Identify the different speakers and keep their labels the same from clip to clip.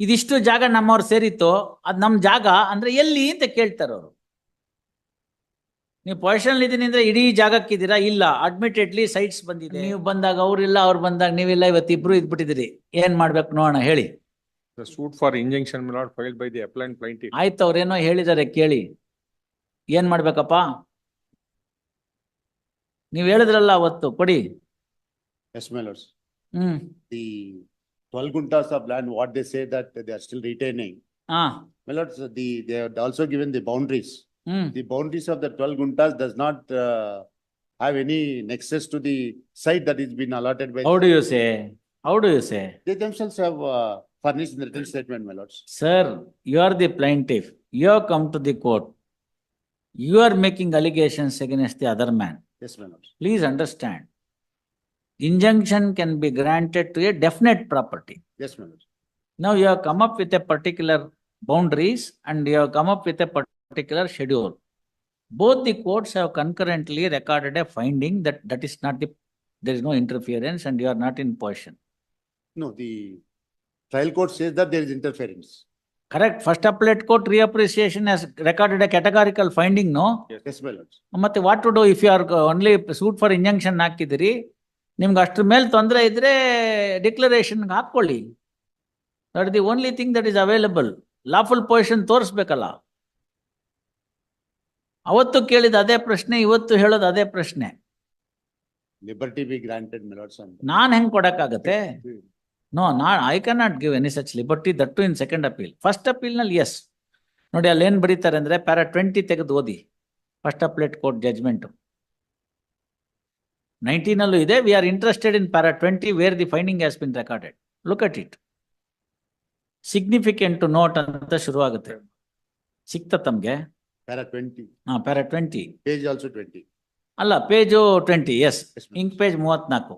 Speaker 1: ಇದಿಷ್ಟು ಜಾಗ ನಮ್ಮವ್ರು ಸೇರಿತ್ತು ಅದು ನಮ್ಮ ಜಾಗ ಅಂದ್ರೆ ಎಲ್ಲಿ ಅಂತ ಕೇಳ್ತಾರೆ ಅವರು. ನೀವು ಪೊಸಿಷನ್ ಇದ್ದೀನಿ ಅಂದ್ರೆ ಇಡೀ ಜಾಗಕ್ಕಿದ್ದೀರಾ? ಇಲ್ಲ. ಅಡ್ಮಿಟೆಡ್ಲಿ ಸೈಟ್ಸ್ ಬಂದಿದೆ. ನೀವು ಬಂದಾಗ ಅವರಿಲ್ಲ ಅವ್ರು ಬಂದಾಗ ನೀವಿಲ್ಲ ಇವತ್ತು ಇಬ್ರು ಇದ್ಬಿಟ್ಟಿದ್ದೀರಿ. ಏನ್ ಮಾಡ್ಬೇಕು ನೋಡೋಣ ಹೇಳಿ.
Speaker 2: Suit for injunction file by the appellant
Speaker 1: ಆಯ್ತು ಅವ್ರೇನೋ ಹೇಳಿದ್ದಾರೆ ಕೇಳಿ. ಏನ್ ಮಾಡ್ಬೇಕಪ್ಪ? ನೀವು ಹೇಳಿದ್ರಲ್ಲ ಅವತ್ತು ಕೊಡಿ.
Speaker 3: Yes hmm. 12 guntas of land, what they say that they are still retaining.
Speaker 1: Ah.
Speaker 3: My lord, so the, they are also given the boundaries.
Speaker 1: Mm.
Speaker 3: The boundaries of the 12 guntas does not uh, have any nexus to the site that is been allotted by.
Speaker 1: How do you say? How do you say?
Speaker 3: They themselves have uh, furnished the written statement, my lords.
Speaker 1: Sir, you are the plaintiff. You have come to the court. You are making allegations against the other man.
Speaker 3: Yes, my.
Speaker 1: Please understand Injunction can be granted to a definite property.
Speaker 3: Yes, my lords.
Speaker 1: Now you have come up with a particular boundaries and you have come up with a particular schedule. Both the courts have concurrently recorded a finding that that is not the, there is no interference and you are not in possession.
Speaker 3: No, the trial court says that there is interference.
Speaker 1: Correct? First appellate court reappreciation has recorded a categorical finding, no?
Speaker 3: Yes, my lords.
Speaker 1: ಮತ್ತೆ what to do if you are only suit for injunction ಹಾಕಿದಿರಿ ನಿಮ್ಗೆ ಅಷ್ಟ್ರ ಮೇಲೆ ತೊಂದರೆ ಇದ್ರೆ ಡಿಕ್ಲರೇಷನ್ಗೆ ಹಾಕ್ಕೊಳ್ಳಿ. That the only thing that is available lawful position ತೋರಿಸ್ಬೇಕಲ್ಲ. ಅವತ್ತು ಕೇಳಿದ ಅದೇ ಪ್ರಶ್ನೆ ಇವತ್ತು ಹೇಳೋದು ಅದೇ ಪ್ರಶ್ನೆ.
Speaker 3: ಲಿಬರ್ಟಿ ಬಿ ಗ್ರಾಂಟೆಡ್
Speaker 1: ನಾನು ಹೆಂಗ್ ಕೊಡಕ್ಕಾಗತ್ತೆ? ನೋ ನಾ I can not give any such liberty that to in second appeal first ಅಪೀಲ್ನಲ್ಲಿ yes ನೋಡಿ ಅಲ್ಲಿ ಏನ್ ಬರೀತಾರೆ ಅಂದ್ರೆ ಪ್ಯಾರಾ ಟ್ವೆಂಟಿ ತೆಗೆದು ಓದಿ. First appellate court judgment nineteen ಅಲ್ಲೂ ಇದೆ we are interested in para twenty where the finding has been recorded look at it significant note ಅಂತ ಶುರು ಆಗುತ್ತೆ ಸಿಕ್ತ ತಮ್ಗೆ
Speaker 3: Para twenty,
Speaker 1: ಹಾ para twenty
Speaker 3: page also twenty.
Speaker 1: ಅಲ್ಲ page twenty yes
Speaker 3: Yes, my
Speaker 1: ink page ಮೂವತ್ನಾಲ್ಕು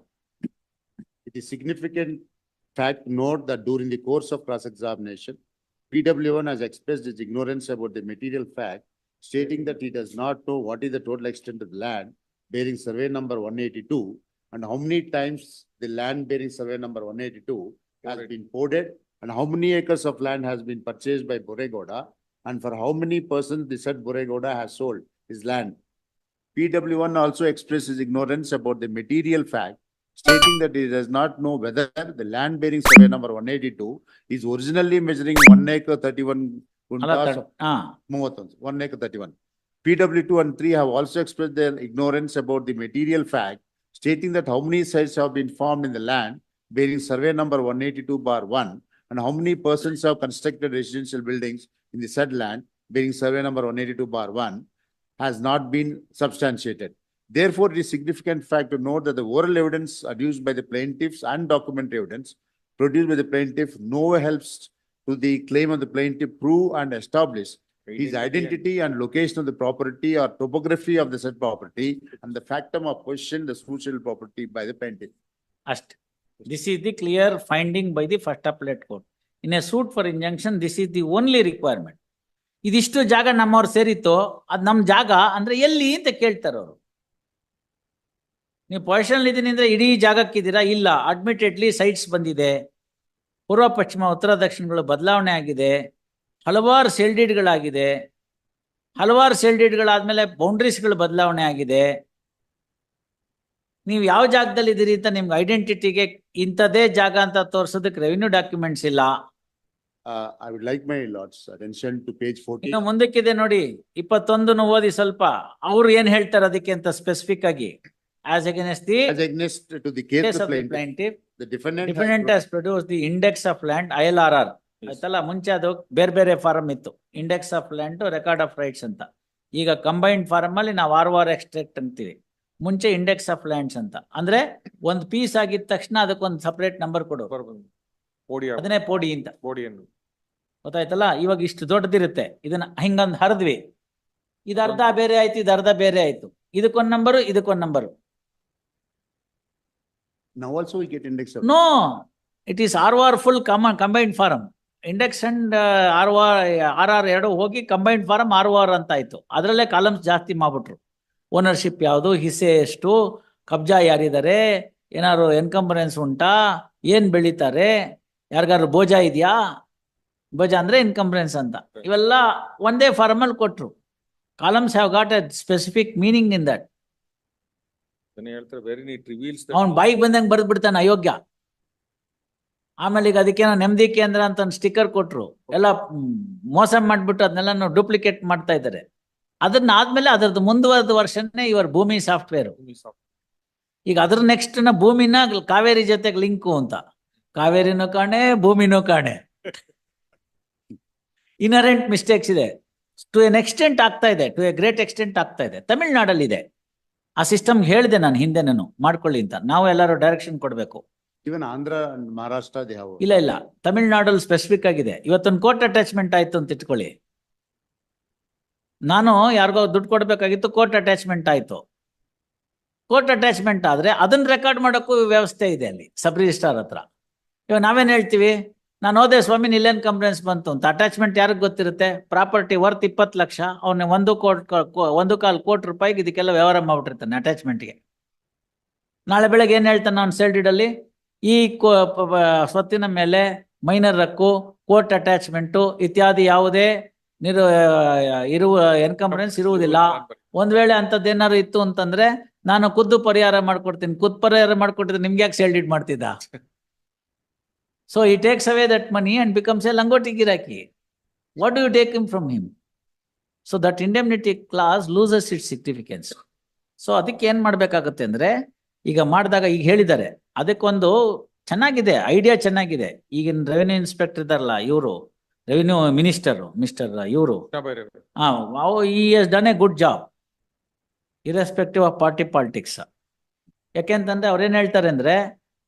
Speaker 3: It is significant fact note that during the course of cross-examination, PW one has expressed his ignorance about the material fact, stating that he does not know what is the total extent of land bearing survey number one eighty-two and how many times the land bearing survey number one eighty-two has
Speaker 2: Correct.
Speaker 3: been ported and how many acres of land has been purchased by Boregoda and for how many persons the said Boregoda has sold his land. PW one also expressed his ignorance about the material fact stating that he does not know whether the land bearing survey number one eighty-two is originally measuring one acre thirty-one
Speaker 1: ಅಲ್ಲ
Speaker 3: guntas
Speaker 1: ತ- ಹಾ
Speaker 3: ಮೂವತ್ತೊಂದು, one acre thirty-one. PW two and three have also expressed their ignorance about the material fact, stating that how many sites have been formed in the land bearing survey number one eighty-two bar one, and how many persons have constructed residential buildings in the said land bearing survey number one eighty-two bar one, has not been substantiated. Therefore, it is significant fact to note that the oral evidence adduced by the plaintiffs and documentary evidence produced by the plaintiff no helps to the claim of the plaintiff prove and establish his identity and location of the property or topography of the said property and the factum of possession the social property by the plaintiff.
Speaker 1: ಅಷ್ಟೇ this is the clear finding by the first appellate court in a suit for injunction this is the only requirement ಇದಿಷ್ಟು ಜಾಗ ನಮ್ಮವ್ರು ಸೇರಿತ್ತು ಅದು ನಮ್ ಜಾಗ ಅಂದ್ರೆ ಎಲ್ಲಿ ಅಂತ ಕೇಳ್ತಾರೆ ಅವರು. ನೀವು ಪೊಸಿಷನ್ ಇದ್ದೀನಿ ಅಂದ್ರೆ ಇಡೀ ಜಾಗಕ್ಕಿದ್ದೀರಾ? ಇಲ್ಲ. ಅಡ್ಮಿಟೆಡ್ಲಿ ಸೈಟ್ಸ್ ಬಂದಿದೆ. ಪೂರ್ವ ಪಶ್ಚಿಮ ಉತ್ತರ ದಕ್ಷಿಣಗಳು ಬದಲಾವಣೆ ಆಗಿದೆ. ಹಲವಾರು ಸೆಲ್ಡಿಡ್ಗಳಾಗಿದೆ ಹಲವಾರು ಸೆಲ್ಡಿಡ್ಗಳಾದ್ಮೇಲೆ ಬೌಂಡ್ರೀಸ್ಗಳು ಬದಲಾವಣೆ ಆಗಿದೆ. ನೀವು ಯಾವ ಜಾಗದಲ್ಲಿ ಇದ್ದೀರಿ ಅಂತ ನಿಮ್ಗೆ ಐಡೆಂಟಿಟಿಗೆ ಇಂಥದೇ ಜಾಗ ಅಂತ ತೋರಿಸೋದಕ್ಕೆ ರೆವಿನ್ಯೂ ಡಾಕ್ಯುಮೆಂಟ್ಸ್ ಇಲ್ಲ.
Speaker 3: I would like my lord's attention to page forty.
Speaker 1: ಇನ್ನು ಮುಂದಕ್ಕಿದೆ ನೋಡಿ ಇಪ್ಪತ್ತೊಂದನ್ನು ಓದಿ ಸ್ವಲ್ಪ. ಅವ್ರು ಏನ್ ಹೇಳ್ತಾರೆ ಅದಕ್ಕೆ ಅಂತ ಸ್ಪೆಸಿಫಿಕ್ ಆಗಿ. As against the
Speaker 3: As against to the case
Speaker 1: case
Speaker 3: of
Speaker 1: of
Speaker 3: the
Speaker 1: the
Speaker 3: plaintiff,
Speaker 1: ಪ್ಲಾಂಟಿವ್
Speaker 3: the defendant. has
Speaker 1: defendant has produce the index of land I L R R ಆಯ್ತಲ್ಲ? ಮುಂಚೆ ಅದು ಬೇರೆ ಬೇರೆ ಫಾರಂ ಇತ್ತು. Index of land record of rights ಅಂತ. ಈಗ combined form ಅಲ್ಲಿ ನಾವು ಆರ್ ಆರ್ ಎಕ್ಸ್ಟ್ರಾಕ್ಟ್ ಅಂತೀವಿ. ಮುಂಚೆ ಇಂಡೆಕ್ಸ್ ಆಫ್ ಲ್ಯಾಂಡ್ಸ್ ಅಂತ. ಅಂದ್ರೆ ಒಂದ್ ಪೀಸ್ ಆಗಿದ ತಕ್ಷಣ ಅದಕ್ಕೊಂದು ಸಪರೇಟ್ ನಂಬರ್ ಕೊಡು. ಅದನ್ನೇ ಪೋಡಿ ಅಂತ. ಗೊತ್ತಾಯ್ತಲ್ಲ? ಇವಾಗ ಇಷ್ಟು ದೊಡ್ಡದಿರುತ್ತೆ. ಇದನ್ನ ಹಿಂಗಂದ್ ಹರಿದ್ವಿ. ಇದು ಅರ್ಧ ಬೇರೆ ಆಯ್ತು ಇದು ಅರ್ಧ ಬೇರೆ ಆಯ್ತು. ಇದಕ್ಕೊಂದ್ number ಇದಕ್ಕೊಂದ್
Speaker 3: number.
Speaker 1: No it is R R full cum combined form. Index and R R R R ಎರಡು ಹೋಗಿ ಕಂಬೈನ್ಡ್ ಫಾರಮ್ ಆರ್ ಆರ್ ಅಂತ ಆಯ್ತು ಅದರಲ್ಲೇ ಕಾಲಮ್ಸ್ ಜಾಸ್ತಿ ಮಾಡ್ಬಿಟ್ರು. ಓನರ್ಶಿಪ್ ಯಾವುದು ಹಿಸೆ ಎಷ್ಟು ಕಬ್ಜಾ ಯಾರಿದ್ದಾರೆ ಏನಾದ್ರು ಎನ್ಕಂಬರೆನ್ಸ್ ಉಂಟಾ ಏನ್ ಬೆಳೀತಾರೆ ಯಾರಿಗಾದ್ರು ಭೋಜ ಇದೆಯಾ? ಭೋಜ ಅಂದ್ರೆ ಇನ್ಕಂಬರೆನ್ಸ್ ಅಂತ. ಇವೆಲ್ಲ ಒಂದೇ ಫಾರ್ಮ್ ಅಲ್ಲಿ ಕೊಟ್ರು. Columns have got a specific
Speaker 2: meaning in that ಅವ್ನು ಬೈಕ್
Speaker 1: ಅವ್ನ್ ಬಾಯಿಗೆ ಬಂದಂಗೆ ಬರೆದ್ ಬಿಡ್ತಾನೆ ಅಯೋಗ್ಯ. ಆಮೇಲೆ ಈಗ ಅದಕ್ಕೇನೋ ನೆಮ್ಮದಿ ಕೇಂದ್ರ ಅಂತ ಒಂದು ಸ್ಟಿಕ್ಕರ್ ಕೊಟ್ರು. ಎಲ್ಲ ಮೋಸ ಮಾಡ್ಬಿಟ್ಟು ಅದನ್ನೆಲ್ಲ ಡೂಪ್ಲಿಕೇಟ್ ಮಾಡ್ತಾ ಇದ್ದಾರೆ. ಅದನ್ನ ಆದ್ಮೇಲೆ ಅದರದ್ದು ಮುಂದುವರೆದ ವರ್ಷನೇ ಇವರ ಭೂಮಿ ಸಾಫ್ಟ್ವೇರ್ ಈಗ ಅದ್ರ ನೆಕ್ಸ್ಟ್ನ ಭೂಮಿನ ಕಾವೇರಿ ಜೊತೆಗೆ ಲಿಂಕು ಅಂತ. ಕಾವೇರಿನೂ ಕಾಣೆ ಭೂಮಿನೂ ಕಾಣೆ. ಇನರೆಂಟ್ ಮಿಸ್ಟೇಕ್ಸ್ ಇದೆ. ಟು ಎನ್ ಎಕ್ಸ್ಟೆಂಟ್ ಆಗ್ತಾ ಇದೆ. ಟು ಎ ಗ್ರೇಟ್ ಎಕ್ಸ್ಟೆಂಟ್ ಆಗ್ತಾ ಇದೆ. ತಮಿಳ್ನಾಡಲ್ಲಿ ಇದೆ ಆ ಸಿಸ್ಟಮ್ ಹೇಳಿದೆ ನಾನು ಹಿಂದೆ ನಾನು ಮಾಡ್ಕೊಳ್ಳಿ ಅಂತ. ನಾವು ಎಲ್ಲರೂ ಡೈರೆಕ್ಷನ್ ಕೊಡಬೇಕು.
Speaker 3: Even ಆಂಧ್ರ ಮಹಾರಾಷ್ಟ್ರ.
Speaker 1: ಇಲ್ಲ ಇಲ್ಲ. ತಮಿಳ್ನಾಡಲ್ಲಿ ಸ್ಪೆಸಿಫಿಕ್ ಆಗಿದೆ. ಇವತ್ತೊಂದು ಕೋರ್ಟ್ ಅಟ್ಯಾಚ್ಮೆಂಟ್ ಆಯ್ತು ಅಂತ ಇಟ್ಕೊಳ್ಳಿ. ನಾನು ಯಾರಿಗೋ ದುಡ್ಡು ಕೊಡ್ಬೇಕಾಗಿತ್ತು ಕೋರ್ಟ್ ಅಟ್ಯಾಚ್ಮೆಂಟ್ ಆಯ್ತು. ಕೋರ್ಟ್ ಅಟ್ಯಾಚ್ಮೆಂಟ್ ಆದ್ರೆ ಅದನ್ನ ರೆಕಾರ್ಡ್ ಮಾಡೋಕ್ಕೂ ವ್ಯವಸ್ಥೆ ಇದೆ ಅಲ್ಲಿ ಸಬ್ ರಿಜಿಸ್ಟ್ರಾರ್ ಹತ್ರ. ಇವಾಗ ನಾವೇನ್ ಹೇಳ್ತೀವಿ? ನಾನು ಹೋದೆ ಸ್ವಾಮಿ ನಿಲ್ಲೇನ್ ಕಂಪ್ಲೇಂಟ್ಸ್ ಬಂತು ಅಂತ. ಅಟ್ಯಾಚ್ಮೆಂಟ್ ಯಾರಿಗೆ ಗೊತ್ತಿರುತ್ತೆ? ಪ್ರಾಪರ್ಟಿ ವರ್ತ್ ಇಪ್ಪತ್ತು ಲಕ್ಷ. ಅವನ ಒಂದು ಕೋಟ್ ಒಂದು ಕಾಲು ಕೋಟಿ ರೂಪಾಯಿಗೆ ಇದಕ್ಕೆಲ್ಲ ವ್ಯವಹಾರ ಮಾಡ್ಬಿಟ್ಟಿರ್ತಾನೆ ಅಟ್ಯಾಚ್ಮೆಂಟ್ಗೆ ನಾಳೆ ಬೆಳಗ್ಗೆ ಏನ್ ಹೇಳ್ತಾನೆ ಅವ್ನು ಸೇಲ್ ಡೀಡಲ್ಲಿ ಈ ಸ್ವತ್ತಿನ ಮೇಲೆ ಮೈನರ್ ಹಕ್ಕು ಕೋರ್ಟ್ ಅಟ್ಯಾಚ್ಮೆಂಟು ಇತ್ಯಾದಿ ಯಾವುದೇ ನಿರು ಇರುವ ಎನ್ಕಂಬರೆನ್ಸ್ ಇರುವುದಿಲ್ಲ. ಒಂದ್ ವೇಳೆ ಅಂತದ್ದೇನಾದ್ರು ಇತ್ತು ಅಂತಂದ್ರೆ ನಾನು ಖುದ್ದು ಪರಿಹಾರ ಮಾಡ್ಕೊಡ್ತೀನಿ. ಖುದ್ದು ಪರಿಹಾರ ಮಾಡ್ಕೊಟ್ಟಿದ್ರೆ ನಿಮ್ಗೆ ಯಾಕೆ ಸೆಲ್ಡಿಟ್ ಮಾಡ್ತಿದ್ದ? So he takes away that money and becomes a ಲಂಗೋಟಿ ಗಿರಾಕಿ what do you take him from him so that indemnity clause loses it significance so ಅದಕ್ಕೆ ಏನ್ ಮಾಡ್ಬೇಕಾಗುತ್ತೆ ಅಂದ್ರೆ ಈಗ ಮಾಡಿದಾಗ ಈಗ ಹೇಳಿದ್ದಾರೆ. ಅದಕ್ಕೊಂದು ಚೆನ್ನಾಗಿದೆ ಐಡಿಯಾ ಚೆನ್ನಾಗಿದೆ. ಈಗಿನ ರೆವೆನ್ಯೂ ಇನ್ಸ್ಪೆಕ್ಟರ್ ಇದಾರಲ್ಲ ಇವರು ರೆವಿನ್ಯೂ ಮಿನಿಸ್ಟರ್ ಮಿಸ್ಟರ್ ಇವರು. He is done a good job irrespective of party politics ಯಾಕೆಂತಂದ್ರೆ ಅವ್ರೇನ್ ಹೇಳ್ತಾರೆ ಅಂದ್ರೆ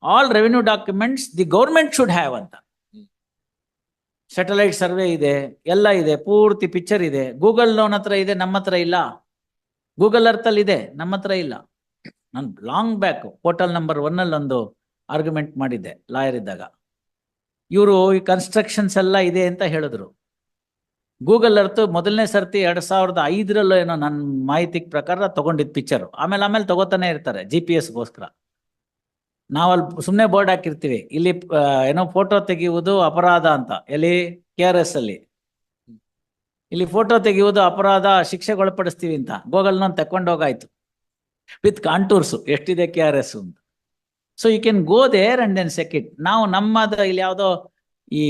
Speaker 1: all revenue documents the government should have ಅಂತ. ಸ್ಯಾಟಲೈಟ್ ಸರ್ವೆ ಇದೆ ಎಲ್ಲ ಇದೆ ಪೂರ್ತಿ ಪಿಕ್ಚರ್ ಇದೆ. ಗೂಗಲ್ ಲೋನ್ ಹತ್ರ ಇದೆ ನಮ್ಮ ಹತ್ರ ಇಲ್ಲ. ಗೂಗಲ್ ಅರ್ಥಲ್ಲಿ ಇದೆ ನಮ್ಮ ಹತ್ರ ಇಲ್ಲ. ನಾನು long back hotel number one ಅಲ್ಲಿ ಒಂದು ಆರ್ಗ್ಯುಮೆಂಟ್ ಮಾಡಿದ್ದೆ ಲಾಯರ್ ಇದ್ದಾಗ. ಇವರು ಈ ಕನ್ಸ್ಟ್ರಕ್ಷನ್ಸ್ ಎಲ್ಲ ಇದೆ ಅಂತ ಹೇಳಿದ್ರು. ಗೂಗಲ್ ಅರ್ತ್ ಮೊದಲನೇ ಸರ್ತಿ ಎರಡು ಸಾವಿರದ ಐದರಲ್ಲೂ ಏನೋ ನನ್ನ ಮಾಹಿತಿ ಪ್ರಕಾರ ತಗೊಂಡಿದ್ ಪಿಕ್ಚರ್ ಆಮೇಲೆ ಆಮೇಲೆ ತಗೋತಾನೆ ಇರ್ತಾರೆ ಜಿ ಪಿ ಎಸ್ಗೋಸ್ಕರ ನಾವಲ್ಲಿ ಸುಮ್ಮನೆ ಬೋರ್ಡ್ ಹಾಕಿರ್ತೀವಿ. ಇಲ್ಲಿ ಏನೋ ಫೋಟೋ ತೆಗೆಯುವುದು ಅಪರಾಧ ಅಂತ. ಎಲ್ಲಿ? ಕೆ ಆರ್ ಎಸ್ ಅಲ್ಲಿ. ಇಲ್ಲಿ ಫೋಟೋ ತೆಗೆಯುವುದು ಅಪರಾಧ, ಶಿಕ್ಷೆಗೊಳಪಡಿಸ್ತೀವಿ ಅಂತ. ಗೂಗಲ್ ನಾನು ತಕೊಂಡೋಗಾಯ್ತು ವಿತ್ ಕಾಂಟೂರ್ಸ್. ಎಷ್ಟಿದೆ ಕೆ ಆರ್ ಎಸ್ ಅಂತ so you can go there and then second ನಾವು ನಮ್ಮದ ಇಲ್ಲಿ ಯಾವುದೋ ಈ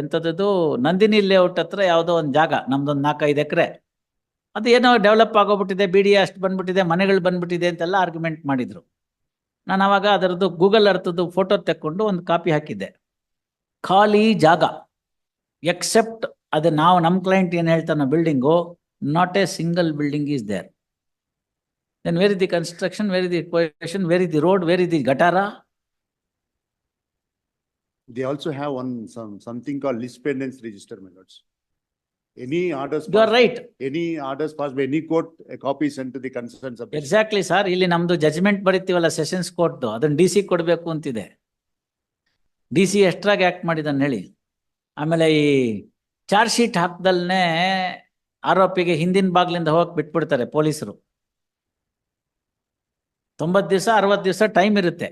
Speaker 1: ಎಂಥದ್ದು ನಂದಿನಿ ಲೇಔಟ್ ಹತ್ರ ಯಾವುದೋ ಒಂದು ಜಾಗ, ನಮ್ದೊಂದು ನಾಲ್ಕೈದು ಎಕರೆ. ಅದು ಏನೋ ಡೆವಲಪ್ ಆಗೋಗ್ಬಿಟ್ಟಿದೆ ಬಿ ಡಿ ಅಷ್ಟು ಬಂದ್ಬಿಟ್ಟಿದೆ, ಮನೆಗಳು ಬಂದ್ಬಿಟ್ಟಿದೆ ಅಂತೆಲ್ಲ ಆರ್ಗ್ಯುಮೆಂಟ್ ಮಾಡಿದ್ರು. ನಾನು ಅವಾಗ ಅದರದ್ದು ಗೂಗಲ್ ಅರ್ಥದ್ದು ಫೋಟೋ ತೆಕ್ಕೊಂಡು ಒಂದು ಕಾಪಿ ಹಾಕಿದ್ದೆ. ಖಾಲಿ ಜಾಗ. ಎಕ್ಸೆಪ್ಟ್ ಅದು ನಾವು ನಮ್ಮ ಕ್ಲೈಂಟ್ ಏನು ಹೇಳ್ತಾನೋ building not a single building is there then where is the construction where is the position where is the road where is the ಗಟಾರ
Speaker 3: They also have one, some, something called list pendants register, my lords. Any orders.
Speaker 1: You are
Speaker 3: passed-
Speaker 1: right
Speaker 3: Any orders passed by any court, a copy is sent to the concerned sub.
Speaker 1: Exactly sir ಇಲ್ಲಿ ನಮ್ದು judgment ಬರಿತೀವಲ್ಲ sessions court ಅದನ್ನ D C ಕೊಡಬೇಕು ಅಂತಿದೆ. D C ಎಷ್ಟ್ರಾಗಿ act ಮಾಡಿದನ್ ಹೇಳಿ. ಆಮೇಲೆ ಈ ಚಾರ್ಜ್ ಶೀಟ್ ಹಾಕ್ದಲ್ನೇ ಆರೋಪಿಗೆ ಹಿಂದಿನ ಬಾಗ್ಲಿಂದ ಹೋಗಕ್ ಬಿಟ್ಬಿಡ್ತಾರೆ ಪೊಲೀಸರು. ತೊಂಬತ್ತು ದಿವಸ, ಅರವತ್ತು ದಿವಸ ಟೈಮ್ ಇರುತ್ತೆ.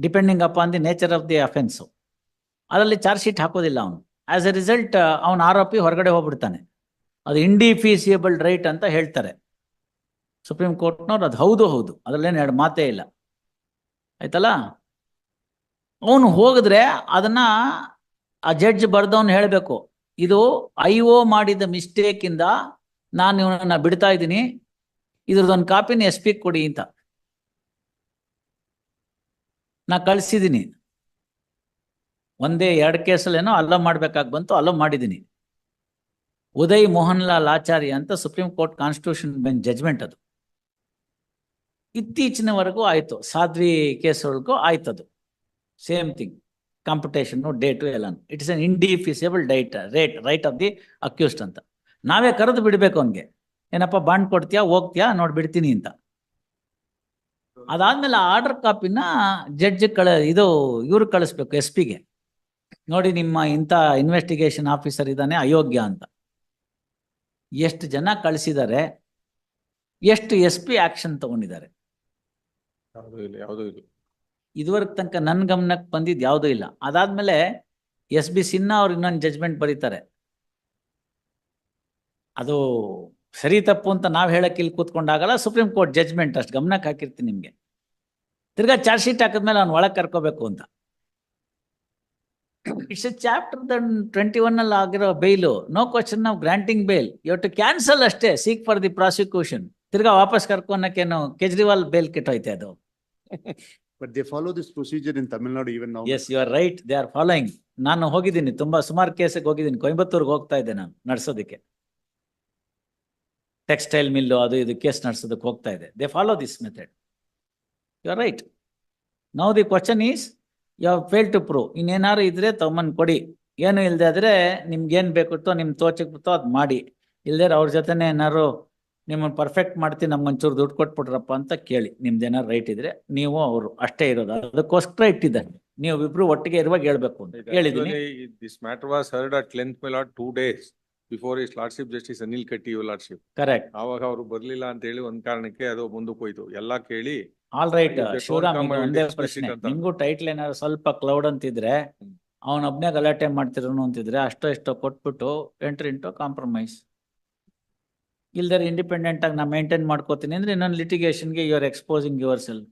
Speaker 1: Depending up on the nature of the offence ಅದರಲ್ಲಿ ಚಾರ್ಜ್ ಶೀಟ್ ಹಾಕೋದಿಲ್ಲ ಅವನು. ಆಸ್ ಎ ರಿಸಲ್ಟ್ ಅವನ ಆರೋಪಿ ಹೊರಗಡೆ ಹೋಗ್ಬಿಡ್ತಾನೆ. ಅದು ಇಂಡಿಫೀಸಿಯಬಲ್ ರೈಟ್ ಅಂತ ಹೇಳ್ತಾರೆ. ಸುಪ್ರೀಂ ಕೋರ್ಟ್ನವ್ರು ಅದು ಹೌದು ಹೌದು. ಅದ್ರಲ್ಲೇನು ಎರಡು ಮಾತೇ ಇಲ್ಲ. ಆಯ್ತಲ್ಲ? ಅವನು ಹೋಗಿದ್ರೆ ಅದನ್ನ ಆ ಜಡ್ಜ್ ಬರ್ದವನು ಹೇಳಬೇಕು. ಇದು ಐ ಓ ಮಾಡಿದ ಮಿಸ್ಟೇಕಿಂದ ನಾನು ಇವನನ್ನ ಬಿಡ್ತಾ ಇದ್ದೀನಿ. ಇದ್ರದ್ದೊಂದು ಕಾಪಿನ ಎಸ್ ಪಿ ಕೊಡಿ ಅಂತ. ನಾ ಕಳ್ಸಿದ್ದೀನಿ ಒಂದೇ ಎರಡು ಕೇಸಲ್ಲೇನೋ ಅಲ್ಲ ಮಾಡ್ಬೇಕಾಗಿ ಬಂತು ಅಲ್ಲ ಮಾಡಿದ್ದೀನಿ ಉದಯ್ ಮೋಹನ್ ಲಾಲ್ ಆಚಾರ್ಯ ಅಂತ supreme court constitution bench judgment ಅದು. ಇತ್ತೀಚಿನವರೆಗೂ ಆಯ್ತು, ಸಾಧ್ವಿ ಕೇಸ್ಗಳಿಗೂ ಅದು ಸೇಮ್ ಥಿಂಗ್ ಕಾಂಪಿಟೇಷನ್ನು ಡೇಟು ಎಲ್ಲ ಇಟ್ ಇಸ್ ಅನ್ ಇಂಡಿಫಿಸಿಬಲ್ ಡೈಟ್ ರೇಟ್ ರೈಟ್ ಆಫ್ ದಿ ಅಕ್ಯೂಸ್ಡ್ ಅಂತ. ನಾವೇ ಕರೆದು ಬಿಡಬೇಕು ಅವನ್ಗೆ. ಏನಪ್ಪ ಬಾಂಡ್ ಕೊಡ್ತೀಯಾ, ಹೋಗ್ತೀಯಾ, ನೋಡಿ ಬಿಡ್ತೀನಿ ಅಂತ. ಅದಾದ್ಮೇಲೆ ಆರ್ಡರ್ ಕಾಪಿನ ಜಡ್ಜ್ ಕಳ ಇದು ಇವ್ರಿಗೆ ಕಳಿಸ್ಬೇಕು ಎಸ್ ಪಿಗೆ ನೋಡಿ ನಿಮ್ಮ ಇಂಥ ಇನ್ವೆಸ್ಟಿಗೇಷನ್ ಆಫೀಸರ್ ಇದ್ದಾನೆ ಅಯೋಗ್ಯ ಅಂತ. ಎಷ್ಟು ಜನ ಕಳಿಸಿದ್ದಾರೆ ಎಷ್ಟು ಎಸ್ ಪಿ ಆಕ್ಷನ್ ತಗೊಂಡಿದ್ದಾರೆ. ಇದುವರೆಗೆ ತನಕ ನನ್ನ ಗಮನಕ್ಕೆ ಬಂದಿದ್ದು ಯಾವುದೂ ಇಲ್ಲ. ಅದಾದ್ಮೇಲೆ ಎಸ್ ಬಿ ಸಿನ್ಹಾ ಅವ್ರು ಇನ್ನೊಂದು ಜಜ್ಮೆಂಟ್ ಬರೀತಾರೆ. ಅದು ಸರಿ ತಪ್ಪು ಅಂತ ನಾವು ಹೇಳಕ್ಕೆ ಇಲ್ಲಿ ಕೂತ್ಕೊಂಡಾಗಲ್ಲ ಸುಪ್ರೀಂ ಕೋರ್ಟ್ ಜಜ್ಮೆಂಟ್ ಅಷ್ಟು ಗಮನಕ್ಕೆ ಹಾಕಿರ್ತೀನಿ ನಿಮಗೆ. ತಿರ್ಗಾ ಚಾರ್ಜ್ ಶೀಟ್ ಹಾಕಿದ್ಮೇಲೆ ಅವ್ನು ಒಳಗೆ ಕರ್ಕೋಬೇಕು ಅಂತ. It's a chapter then twenty one ಅಲ್ಲಿ ಆಗಿರೋ ಬೈಲು ನೋ ಕ್ವಶನ್ ನಾವು granting bail you to cancel ಅಷ್ಟೇ ಸೀಕ್ ಫಾರ್ ದಿ ಪ್ರಾಸಿಕ್ಯೂಷನ್ ತಿರ್ಗಾ ವಾಪಸ್ ಕರ್ಕೊನಕ್ಕೇನು ಕೇಜ್ರಿವಾಲ್ ಬೇಲ್ ಕೆಟ್ಟೋಯ್ತೆ ಅದು.
Speaker 3: But they follow this procedure in Nadu even now.
Speaker 1: Yes you are right they are following ನಾನು ಹೋಗಿದ್ದೀನಿ ತುಂಬಾ ಸುಮಾರು ಕೇಸಿಗೆ ಹೋಗಿದ್ದೀನಿ. ಕೊಯಂಬತ್ತೂರ್ಗೆ ಹೋಗ್ತಾ ಇದ್ದೆ ನಾನು ನಡ್ಸೋದಕ್ಕೆ. ಟೆಕ್ಸ್ಟೈಲ್ ಮಿಲ್ಲು ಅದು ಇದು ಕೇಸ್ ನಡೆಸೋದಕ್ಕೆ ಹೋಗ್ತಾ ಇದೆ. They follow this method you are right now the question is you have fail to prove ಇನ್ನೇನಾದ್ರು ಇದ್ರೆ ತಗೊಂಬಂದ್ ಕೊಡಿ. ಏನು ಇಲ್ಲದೆ ಆದರೆ ನಿಮ್ಗೆ ಬೇಕುತ್ತೋ ಬೇಕಿತ್ತೋ ನಿಮ್ ತೋಚಕ್ ಬಿಡ್ತೋ ಅದ್ ಮಾಡಿ. ಇಲ್ದೇ ಅವ್ರ ಜೊತೆನೆ ಏನಾದ್ರು ನಿಮ್ಮನ್ನು ಪರ್ಫೆಕ್ಟ್ ಮಾಡ್ತೀನಿ ನಮ್ಗೆ ಒಂಚೂರು ದುಡ್ಡು ಕೊಟ್ಬಿಟ್ರಪ್ಪ ಅಂತ ಕೇಳಿ. ನಿಮ್ದು ಏನಾರು ರೈಟ್ ಇದ್ರೆ ನೀವು ಅವರು ಅಷ್ಟೇ ಇರೋದು. ಅದಕ್ಕೋಸ್ಕರ ಇಟ್ಟಿದ್ದಾರೆ. ನೀವು ಇಬ್ರು ಒಟ್ಟಿಗೆ ಇರುವಾಗ ಹೇಳ್ಬೇಕು ಅಂತ ಹೇಳಿದ್ದೀನಿ
Speaker 2: This matter was heard at length mail two days. Before his lordship justice Anil Katti his lordship
Speaker 1: correct
Speaker 2: ಆವಾಗ ಅವರು ಬರ್ಲಿಲ್ಲ ಅಂತ ಹೇಳಿ ಒಂದ್ ಕಾರಣಕ್ಕೆ ಅದು ಮುಂದಕ್ಕೆ ಹೋಯ್ತು. ಎಲ್ಲಾ ಕೇಳಿ
Speaker 1: all
Speaker 2: right they don't
Speaker 1: Shivaram
Speaker 2: come
Speaker 1: ಇದು
Speaker 2: and
Speaker 1: ಒಂದೇ
Speaker 2: express it
Speaker 1: ಪ್ರಶ್ನೆ.
Speaker 2: ಅಂತ.
Speaker 1: ನಿಮ್ಗೂ ಟೈಟ್ಲ್ ಏನಾದ್ರು ಸ್ವಲ್ಪ ಕ್ಲೌಡ್ ಅಂತಿದ್ರೆ. ಅವನ ಒಬ್ನೇ ಗಲಾಟೆ ಮಾಡ್ತಿರೋನು ಅಂತಿದ್ರೆ ಅಷ್ಟೋ ಇಷ್ಟೋ ಕೊಟ್ಬಿಟ್ಟು ಎಂಟ್ರಿ ಇಂಟು ಕಾಂಪ್ರಮೈಸ್ ಇಲ್ದರೆ ಇಂಡಿಪೆಂಡೆಂಟ್ ಆಗಿ ನಾ ಮೇಂಟೈನ್ ಮಾಡ್ಕೋತೀನಿ ಅಂದ್ರೆ ಇನ್ನೊಂದು ಲಿಟಿಗೇಷನ್ಗೆ you are exposing yourself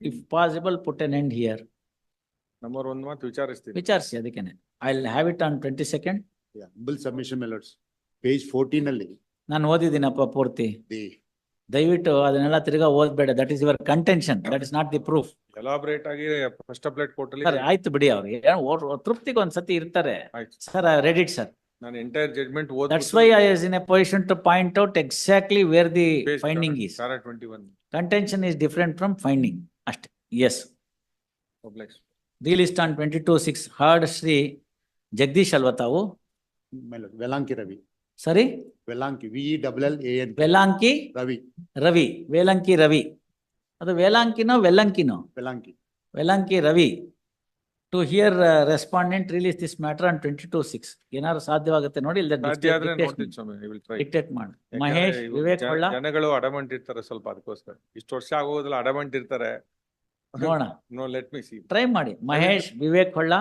Speaker 1: if possible put an end here
Speaker 2: number ಒಂದ್ ಮಾತು ವಿಚಾರಿಸ್ತೀನಿ.
Speaker 1: ವಿಚಾರಿಸಿ ಅದಕ್ಕೆ I will have it on twenty
Speaker 3: second bill submission ಮೆಲೋಡ್ಸ್ page fourteen ಅಲ್ಲಿ.
Speaker 1: ನಾನು ಓದಿದ್ದೀನಪ್ಪ ಪೂರ್ತಿ. ದಯವಿಟ್ಟು ಅದನ್ನೆಲ್ಲ ತಿರ್ಗಾ ಓದ್ಬೇಡ. That is your contention that is not the proof
Speaker 2: elaborate ಆಗಿ ಫಸ್ಟ್
Speaker 1: ಅಪ್ಡೇಟ್
Speaker 2: ಕೊಟ್ಟಲಿ
Speaker 1: ಆಯ್ತು ಬಿಡಿ ಅವ್ರಿಗೆ ತೃಪ್ತಿಗೆ ಒಂದ್ ಸತಿ
Speaker 2: ಇರ್ತಾರೆ.
Speaker 1: ಸರ್ ರೆಡಿಟ್ ಸರ್
Speaker 2: ನಾನು ಎಂಟೈರ್ ಜಜ್ಮೆಂಟ್ ಓದ್
Speaker 1: that's why I is in a position to point out exactly where the finding is
Speaker 2: sir 21
Speaker 1: contention is different from finding ಅಷ್ಟೇ as
Speaker 2: public
Speaker 1: the list on 22 6 Shri Jagadish ಅಲ್ವಾ ತಾವು
Speaker 3: my Ravi
Speaker 1: ಸರಿ?
Speaker 3: Velanki V double L N A N K,
Speaker 1: Velanki
Speaker 3: Ravi
Speaker 1: Ravi, Velanki Ravi. ಅದು ವೇಲಾಂಕಿನೋ ವೆಲ್ಲಂಕಿನೋ?
Speaker 3: Velanki
Speaker 1: Velanki Ravi. To hear respondent release this matter on twenty two six ಏನಾದ್ರು ಸಾಧ್ಯವಾಗುತ್ತೆ ನೋಡಿ
Speaker 2: ಇಲ್ಲದೆ.
Speaker 1: Dictate ಮಾಡಿ. ಮಹೇಶ್ ವಿವೇಕ್
Speaker 2: ಕೊಳ್ಳ
Speaker 1: ಹೊಳ್ಳ
Speaker 2: ಜನಗಳು ಅಡಮಂಟ್ ಇರ್ತಾರೆ ಸ್ವಲ್ಪ ಅದಕ್ಕೋಸ್ಕರ ಇಷ್ಟು ವರ್ಷ ಆಗೋದಿಲ್ಲ ಅಡಮಂಟ್ ಇರ್ತಾರೆ
Speaker 1: ನೋಡೋಣ.
Speaker 2: No let me see
Speaker 1: try ಮಾಡಿ Mahesh Vivek Holla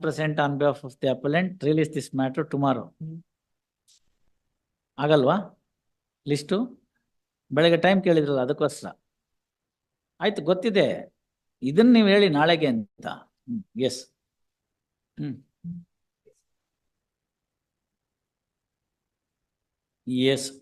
Speaker 1: present on behalf of the appellant release this matter tomorrow ಆಗಲ್ವಾ? ಲಿಸ್ಟು ಬೆಳಗ್ಗೆ ಟೈಮ್ ಕೇಳಿದ್ರಲ್ಲ, ಅದಕ್ಕೋಸ್ಕರ. ಆಯ್ತು, ಗೊತ್ತಿದೆ. ಇದನ್ನ ನೀವು ಹೇಳಿ ನಾಳೆಗೆ ಅಂತ. ಎಸ್ ಹ್ಮ್. ಎಸ್